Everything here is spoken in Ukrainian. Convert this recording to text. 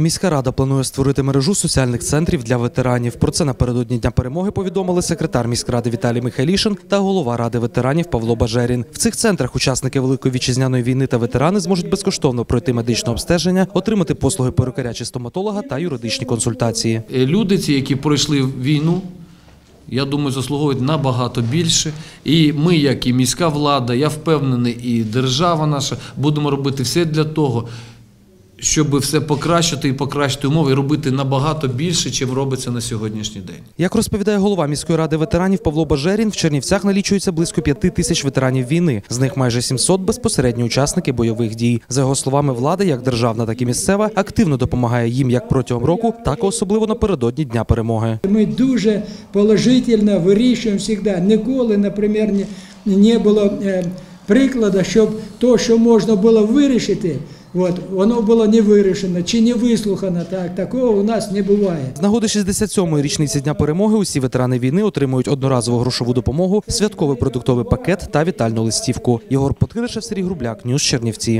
Міська рада планує створити мережу соціальних центрів для ветеранів. Про це напередодні дня перемоги повідомили секретар міськради Віталій Михайлішин та голова ради ветеранів Павло Бажерін. В цих центрах учасники великої вітчизняної війни та ветерани зможуть безкоштовно пройти медичне обстеження, отримати послуги перукаря чи стоматолога та юридичні консультації. Е, Люди, ці, які пройшли війну, я думаю, заслуговують набагато більше. І ми, як і міська влада, я впевнений, і держава наша, будемо робити все для того, щоб все покращити і покращити умови, і робити набагато більше, чим робиться на сьогоднішній день. Як розповідає голова міської ради ветеранів Павло Бажерін, в Чернівцях налічується близько п'яти тисяч ветеранів війни. З них майже 700 – безпосередні учасники бойових дій. За його словами, влада, як державна, так і місцева, активно допомагає їм як протягом року, так і особливо напередодні дня перемоги. Ми дуже положительно вирішуємо завжди. Ніколи, наприклад, не, не було е, прикладу, щоб то, що можна було вирішити, от, воно було не вирішено чи не вислухано. Так, такого у нас не буває. З нагоди 67-ї річниці дня перемоги усі ветерани війни отримують одноразову грошову допомогу, святковий продуктовий пакет та вітальну листівку. Єгор Подкидишев, Сергій Грубляк, Ньюс Чернівці.